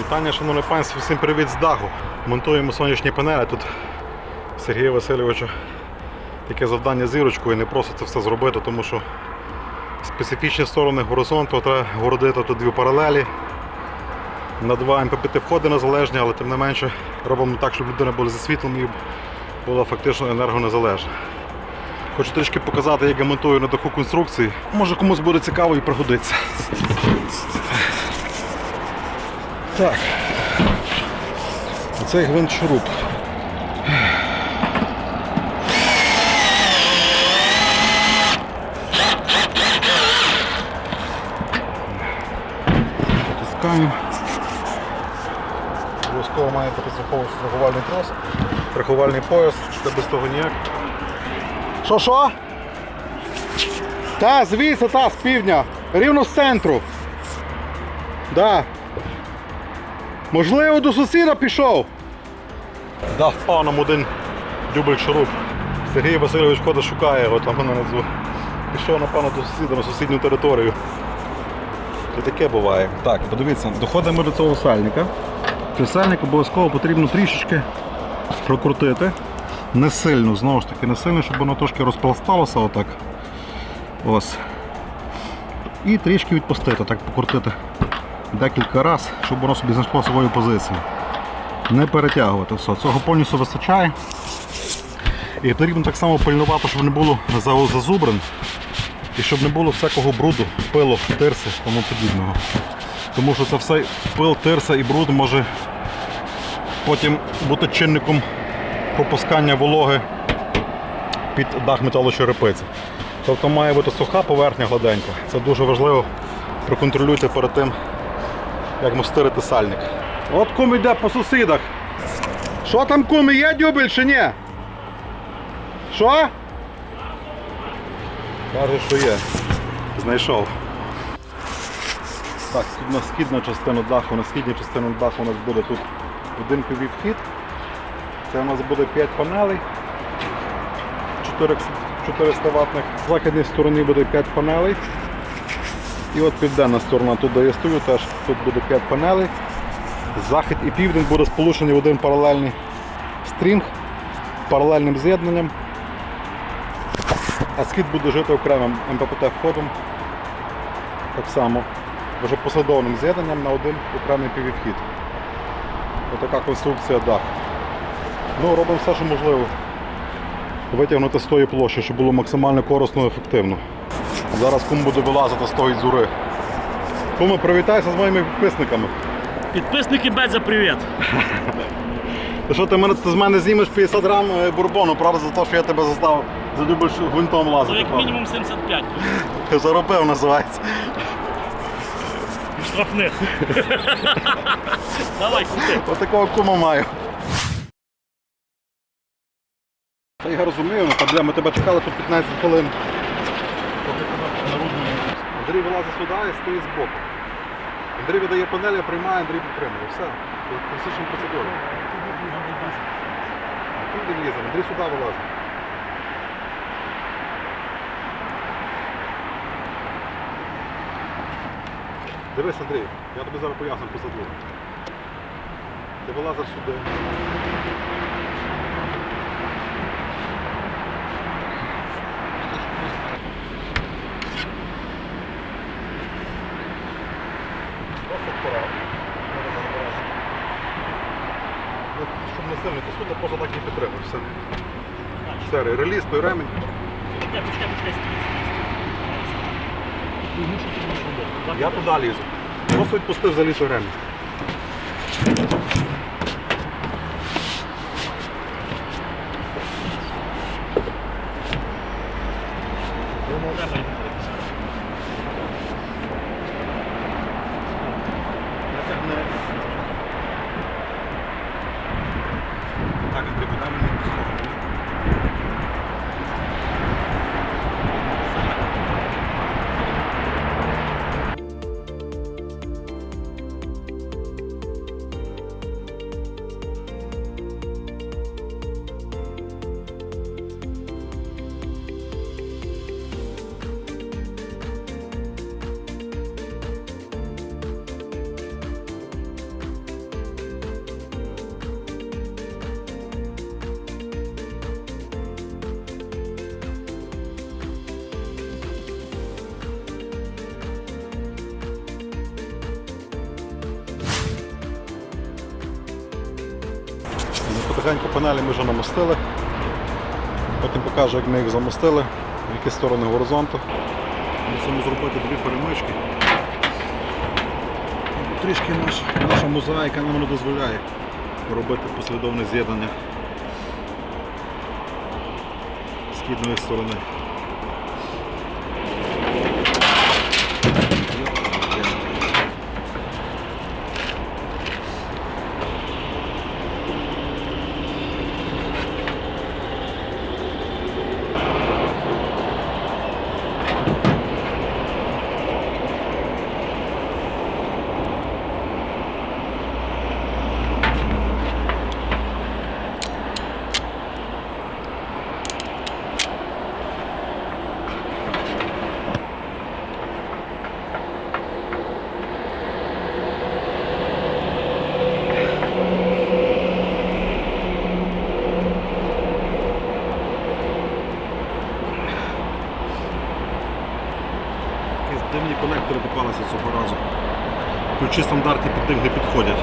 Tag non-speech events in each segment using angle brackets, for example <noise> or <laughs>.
Вітання, шановне панство, всім привіт з даху. Монтуємо сонячні панелі. Тут Сергія Васильовича таке завдання зірочкою, не просто це все зробити, тому що специфічні сторони горизонту треба городити тут дві паралелі. На два МППТ входи незалежні, але тим не менше робимо так, щоб людина була зі і була фактично енергонезалежна. Хочу трішки показати, як я монтую на даху конструкції. Може комусь буде цікаво і пригодиться. Так. Оцей гвинт шуруп. Натискаємо. Обов'язково має бути страхувальний трос, страхувальний пояс, це без того ніяк. Що що? Та, звідси, та, з півдня. Рівно з центру. Да. Можливо, до сусіда пішов. Дав паном один дюбель шуруп. Сергій Васильович ходить, шукає його там внизу. Пішов, напевно, до сусіда на сусідню територію. І таке буває. Так, подивіться, доходимо до цього сальника. Цей сальник обов'язково потрібно трішечки прокрутити. Не сильно, знову ж таки, не сильно, щоб воно трошки розпласталося отак. Ось. І трішки відпустити, так покрутити декілька разів, щоб воно собі знайшло свою позицію. Не перетягувати все. Цього повністю вистачає. І потрібно так само пильнувати, щоб не було за- зазубрин і щоб не було всякого бруду, пилу, тирси, тому подібного. Тому що це все пил, тирса і бруд може потім бути чинником пропускання вологи під дах металочерепиці. Тобто має бути суха поверхня гладенька. Це дуже важливо. Проконтролюйте перед тим, як мостирити сальник. От кум йде по сусідах. Що там кум, є дюбель чи ні? Що? Каже, що є. Знайшов. Так, тут на східну частину даху, на східній частину даху у нас буде тут будинковий вхід. Це у нас буде 5 панелей. 400 400 ватних. З західній стороні буде 5 панелей. І от південна сторона, тут де теж тут буде 5 панелей. Захід і південь буде сполучені в один паралельний стрінг паралельним з'єднанням. А схід буде жити окремим МППТ входом. Так само. Вже послідовним з'єднанням на один окремий піввхід. Отака конструкція дах. Ну, робимо все, що можливо. Витягнути з тої площі, щоб було максимально корисно і ефективно. Зараз кум буде вилазити з тої дзури. Куми, привітайся з моїми підписниками. Підписники Бедза, привіт! Ти що ти, мене, ти з мене знімеш 50 грам е, бурбону, правда, за те, що я тебе застав за любиш гвинтом Ну, лазити. як правда? мінімум 75 Заробив <laughs> називається. штрафних. <laughs> Давай, крути. Ось такого кума маю. Та я розумію, ну, та, бля, ми тебе чекали тут 15 хвилин. Андрій вилазить сюди і стоїть збоку. Андрій видає панель, я приймаю, Андрій підтримує. Все. Класична процедура. Він лізе, Андрій сюди вилазить. Дивись, Андрій, я тобі зараз поясню процедуру. Ти вилазиш сюди. Просто вправо. Ну, Щоб не сильно тиснути, просто так і підтримуй. Все. Все, реліз, той ремінь. Почекай, почекай, почекай, стій, стій, стій. Угу, Старий реліз, той ремень. Я туди лізу. Просто відпустив заліз той ремінь. Треба Потихеньку панелі ми вже намостили. Потім покажу, як ми їх замостили, в які сторони горизонту. Мусимо зробити дві перемички. Трішки наш, наша мозаїка нам не дозволяє робити послідовне з'єднання східної сторони. Ключі стандартні під них не підходять.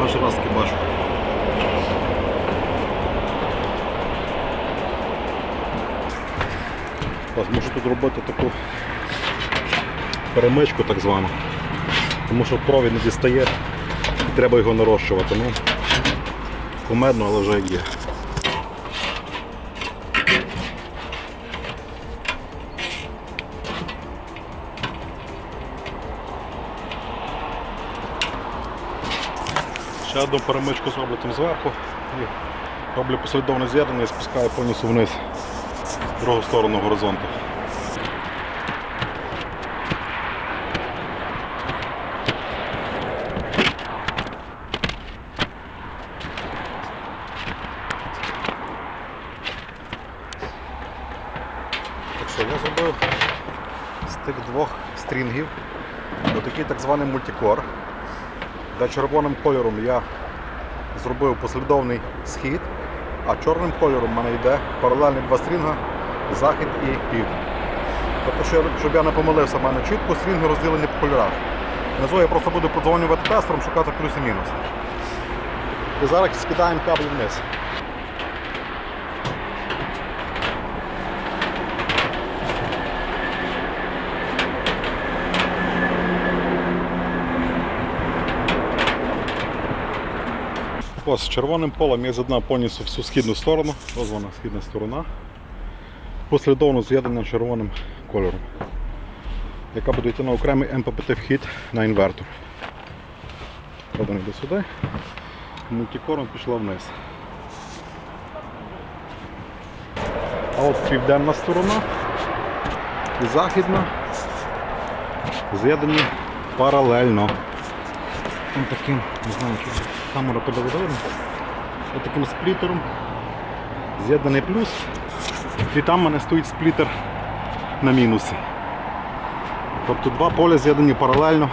Перший раз таки бачу. Ось можу тут робити таку перемичку так звану. Тому що провід не дістає треба його нарощувати. Ну, кумедно, але вже є. Ще одну перемичку зроблю там зверху і роблю послідовне з'єднання і спускаю повністю вниз в другу сторону горизонту. Я зробив з тих двох стрінгів отакий так званий мультикор. Де червоним кольором я зробив послідовний схід, а чорним кольором в мене йде паралельні два стрінга, захід і південь. Тобто, щоб я не помилився, в мене чітко стрінги розділені по кольорах. Внизу я просто буду подзвонювати тестером, шукати плюс і мінус. І зараз скидаємо кабель вниз. Ось червоним полем я з'єднав повністю всю східну сторону. Ось східна сторона. Послідовно з'єднана червоним кольором. Яка буде йти на окремий МППТ вхід на інвертор. Один йде сюди. Мультикором пішла вниз. А от південна сторона і західна з'єднані паралельно. Ось таким, не знаю, камера подає. Ось таким сплітером. З'єднаний плюс. І там в мене стоїть сплітер на мінусі. Тобто два поля з'єднані паралельно.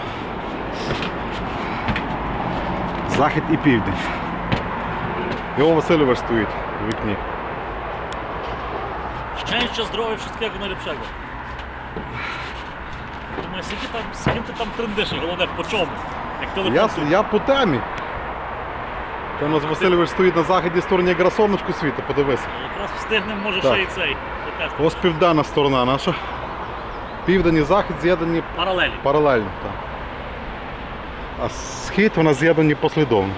Захід і південь. Його Васильович стоїть у вікні. Szczęścia, zdrowia, wszystkiego najlepszego. Думаю, скільки там, ким ти там трендиш, головне по чому? Як телефон. Я, тут. я по темі. Нас Васильович стоїть на західній стороні, якраз сонечко світить, подивись. Якраз встигнемо, може, Так. ще і цей потестити. Ось південна сторона наша. Південь і захід з'єднані Паралелі. паралельно. Так. А схід у нас з'єднані послідовно.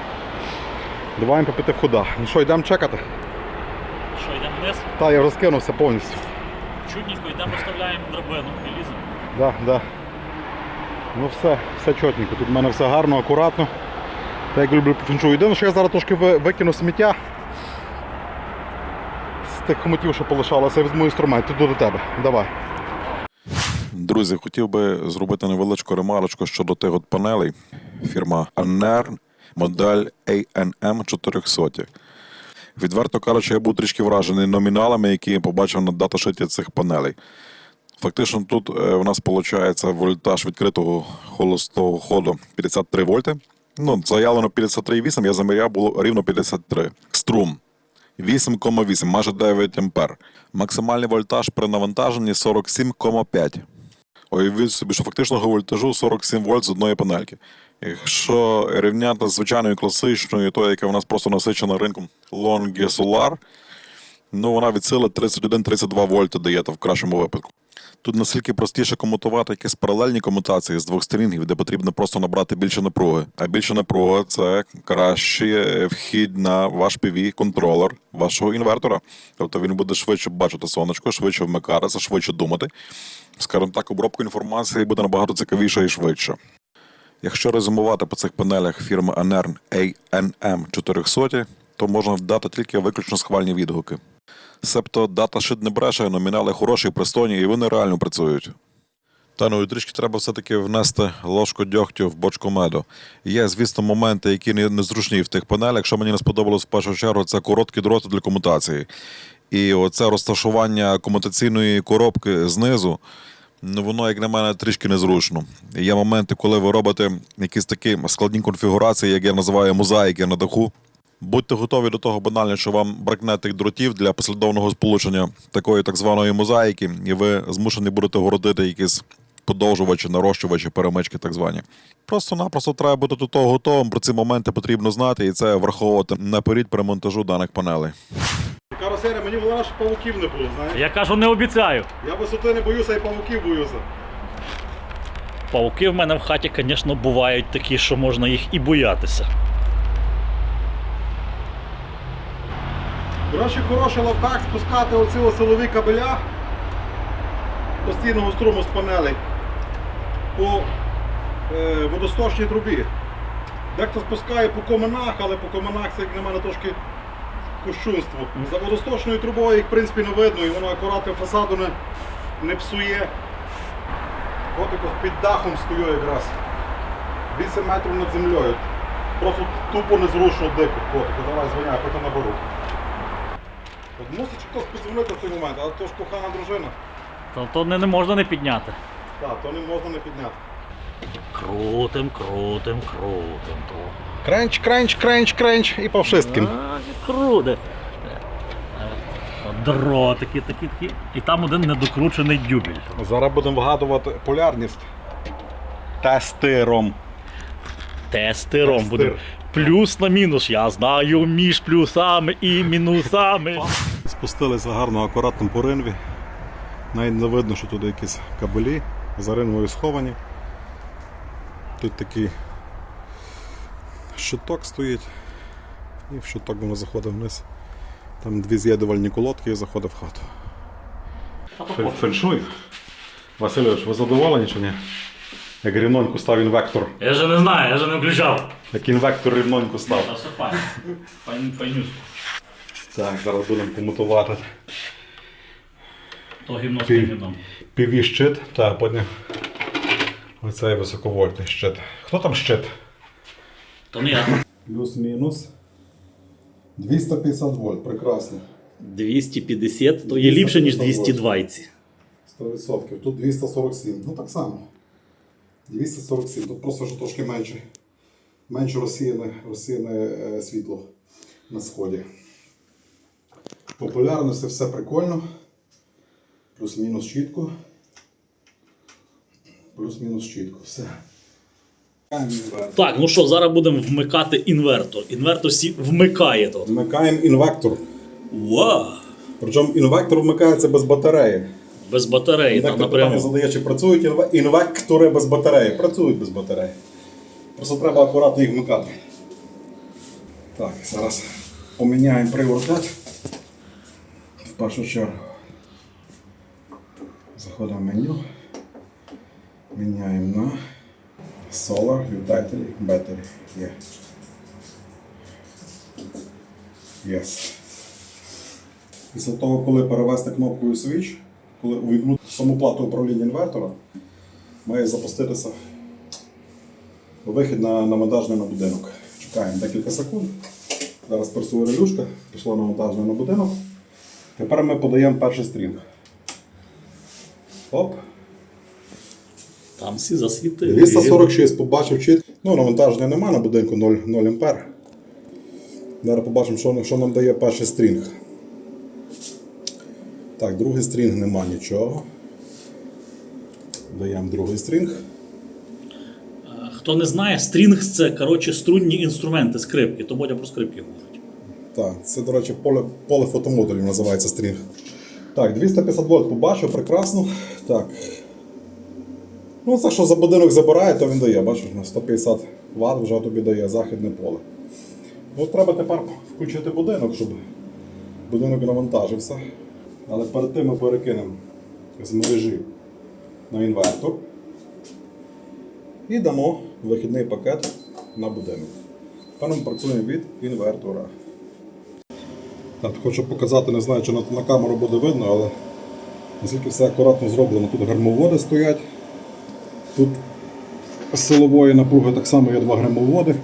Два МППТ в ходах. Ну що, йдемо чекати? Що, йдемо вниз? Та, я розкинувся повністю. Чудненько, йдемо, розставляємо драбину і ліземо. Да, да. Ну все, все чотненько. Тут в мене все гарно, акуратно. Так як люблю по феншую. Єдине, що я зараз трошки викину сміття з тих хомутів, що полишалося, я візьму інструмент, іду до тебе. Давай. Друзі, хотів би зробити невеличку ремарочку щодо тих от панелей. Фірма Anern, модель ANM 400. Відверто кажучи, я був трішки вражений номіналами, які я побачив на даташиті цих панелей. Фактично, тут е, у нас виходить вольтаж відкритого холостого ходу 53 вольти. Ну, заявлено 53,8, я заміряв, було рівно 53. Струм 8,8, майже 9 ампер. Максимальний вольтаж при навантаженні 47,5. Уявіть собі, що фактичного вольтажу 47 вольт з одної панельки. Якщо рівняти з звичайною класичною, то яка в нас просто насичена ринком Longi Solar, ну вона від сили 31-32 вольти дає то в кращому випадку. Тут наскільки простіше комутувати якісь паралельні комутації з двох стрінгів, де потрібно просто набрати більше напруги. А більше напруга це кращий вхід на ваш PV-контролер вашого інвертора. Тобто він буде швидше бачити сонечко, швидше вмикатися, швидше думати. Скажімо так, обробка інформації буде набагато цікавіша і швидше. Якщо резюмувати по цих панелях фірми Anern ANM 400, то можна дати тільки виключно схвальні відгуки. Себто дата-шит не бреше, номінали хороші, пристойні, і вони реально працюють. Та ну і трішки треба все-таки внести ложку дьогтю в бочку меду. Є, звісно, моменти, які незручні в тих панелях. Що мені не сподобалось в першу чергу, це короткі дроти для комутації. І оце розташування комутаційної коробки знизу, ну воно, як на мене, трішки незручно. Є моменти, коли ви робите якісь такі складні конфігурації, як я називаю мозаїки на даху. Будьте готові до того банально, що вам бракне тих дротів для послідовного сполучення такої так званої мозаїки, і ви змушені будете городити якісь подовжувачі, нарощувачі, перемички так звані. Просто-напросто треба бути до того готовим. Про ці моменти потрібно знати і це враховувати наперед при монтажу даних панелей. Каросерія, мені головне, що павуків не було, знаєш. Я кажу, не обіцяю. Я висоти не боюся і павуків боюся. Пауки в мене в хаті, звісно, бувають такі, що можна їх і боятися. До речі, хороший лавкак спускати оці силові кабеля постійного струму з панелей по е, водосточній трубі. Дехто спускає по коминах, але по коминах це, як на мене, трошки кощунство. За водосточною трубою їх в принципі не видно і воно акуратно фасаду не, не псує. От якось під дахом стою якраз. 8 метрів над землею. Просто тупо незручно дико. Котику, давай звоняй, потім наберу. От мусить хтось подзвонити в той момент, але то ж кохана дружина. То, то не, не можна не підняти. Так, то не можна не підняти. Крутим, крутим, крутим. То. Кренч, кренч, кренч, кренч і по wszystkim. А, Круте. Дротики такі такі. І там один недокручений дюбель. Зараз будемо вгадувати полярність. Тестиром. Тестиром Тестир. буде. Плюс на мінус. Я знаю між плюсами і мінусами. Спустилися гарно, акуратно по ринві. Навіть не видно, що тут якісь кабелі за ринвою сховані. Тут такий щиток стоїть. І в щиток воно заходить вниз. Там дві з'єдувальні колодки і заходить в хату. Фельшуй. Васильович, ви задоволені чи ні? Як рівнонько став інвектор. Я же не знаю, я же не включав. Як інвектор рівнонько став. Та все файно. Файн, файнюс. Так, зараз будемо помутувати. То гімно з гімном. PV щит, так, потім оцей високовольтний щит. Хто там щит? То не я. Плюс-мінус. 250 вольт, прекрасно. 250, то є ліпше, ніж 220. 100%. Тут 247. Ну так само. 247. Тут просто що трошки менше. Менше розсіяне, розсіяне е, світло на сході. Популярності все прикольно. Плюс-мінус чітко. Плюс-мінус чітко. Все. Так, ну що, зараз будемо вмикати інвертор. Інвертор сі вмикає то. Вмикаємо інвектор. Вау! Причому інвектор вмикається без батареї. Без батареї, там Дехто питання задає, чи працюють інве- інвектори без батареї. Працюють без батареї. Просто треба акуратно їх вмикати. Так, зараз поміняємо приоритет. В першу чергу. Заходимо в меню. Міняємо на Solar, Utility, Battery. Є. Yes. Після того, коли перевести кнопкою Switch, коли увімкнути саму плату управління інвертора, має запуститися вихід на навантаження на будинок. Чекаємо декілька секунд. Зараз працює релюшка, пішло навантаження на будинок. Тепер ми подаємо перший стрінг. Оп. Там всі засвітили. 246 побачив чітко. Ну, навантаження нема на будинку 0, 0 ампер. Зараз побачимо, що, що нам дає перший стрінг. Так, другий стрінг нема нічого. Даємо другий стрінг. Хто не знає, стрінг це коротше струнні інструменти, скрипки. То Бодя про скрипки говорить. Так, це, до речі, поле, поле фотомодулів називається стрінг. Так, 250 вольт побачив, прекрасно. Так. Ну, це що за будинок забирає, то він дає, бачиш, на 150 Вт вже тобі дає західне поле. Ну, треба тепер включити будинок, щоб будинок навантажився. Але перед тим ми перекинемо з мережі на інвертор і дамо вихідний пакет на будинок. Тепер ми працюємо від інвертора. Так, хочу показати, не знаю, чи на, на камеру буде видно, але наскільки все акуратно зроблено. Тут гермоводи стоять. Тут з силової напруги так само є два гермоводи.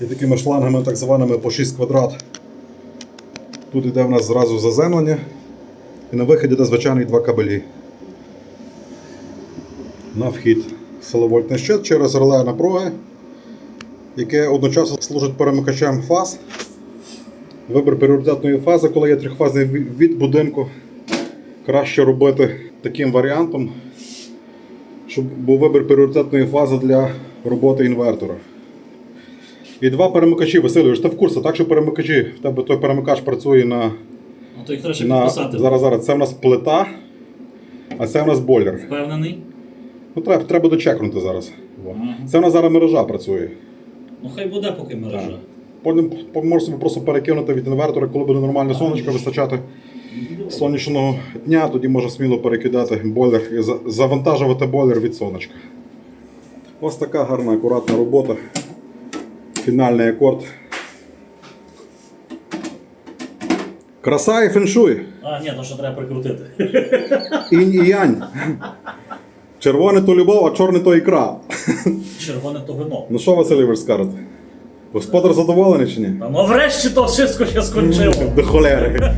І такими шлангами, так званими по 6 квадрат. Тут йде в нас зразу заземлення. І на виході йде звичайний два кабелі. На вхід силовольтний щит через реле напруги, яке одночасно служить перемикачем фаз. Вибір пріоритетної фази, коли є трьохфазний від будинку, краще робити таким варіантом, щоб був вибір пріоритетної фази для роботи інвертора. І два перемикачі, Васильович, ти в курсі, так що перемикачі, в тебе той перемикач працює на, Ну то їх треба ще на підписати. зараз, зараз. Це в нас плита, а це в нас бойлер. Впевнений? Ну, треба, треба дочекнути зараз. Мгм. Це в нас зараз мережа працює. Ну хай буде поки мережа. Потім можна собі просто перекинути від інвертора, коли буде нормальне сонечко вистачати сонячного дня, тоді можна сміло перекидати бойлер і завантажувати бойлер від сонечка. Ось така гарна, акуратна робота. Фінальний акорд. Краса і феншуй. А, ні, то що треба прикрутити. Інь і янь. Червоне то любов, а чорне то ікра. Червоне то вино. Ну що, Василь Ігор, скажете? Господар задоволений чи ні? Та ну врешті то все ще скончило. До холери.